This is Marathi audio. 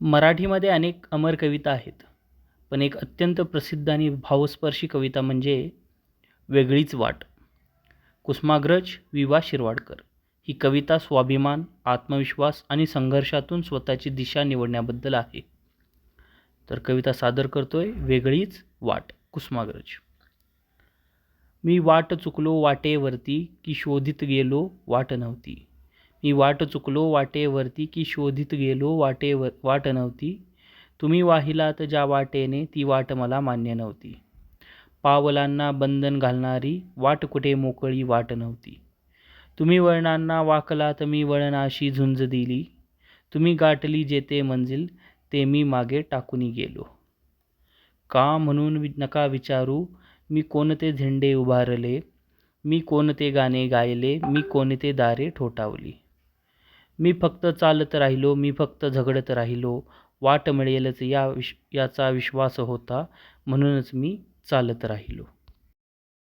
मराठीमध्ये अनेक अमर कविता आहेत पण एक अत्यंत प्रसिद्ध आणि भावस्पर्शी कविता म्हणजे वेगळीच वाट. कुसुमाग्रज वि वा शिरवाडकर ही कविता स्वाभिमान आत्मविश्वास आणि संघर्षातून स्वतःची दिशा निवडण्याबद्दल आहे. तर कविता सादर करतोय वेगळीच वाट कुसुमाग्रज. मी वाट चुकलो वाटेवरती की शोधित गेलो वाट नव्हती. मी वाट चुकलो वाटेवरती की शोधित गेलो वाटेवर वाट नव्हती. तुम्ही वाहिलात ज्या वाटेने ती वाट मला मान्य नव्हती. पावलांना बंधन घालणारी वाट कुठे मोकळी वाट नव्हती. तुम्ही वळणांना वाकलात मी वळणाशी झुंज दिली. तुम्ही गाठली जेते मंजिल ते मी मागे टाकूनही गेलो. का म्हणून नका विचारू मी कोणते झेंडे उभारले? मी कोणते गाणे गायले? मी कोणते दारे ठोठावली? मी फक्त चालत राहिलो मी फक्त झगडत राहिलो वाट मिळेलच या विश याचा विश्वास होता म्हणूनच मी चालत राहिलो.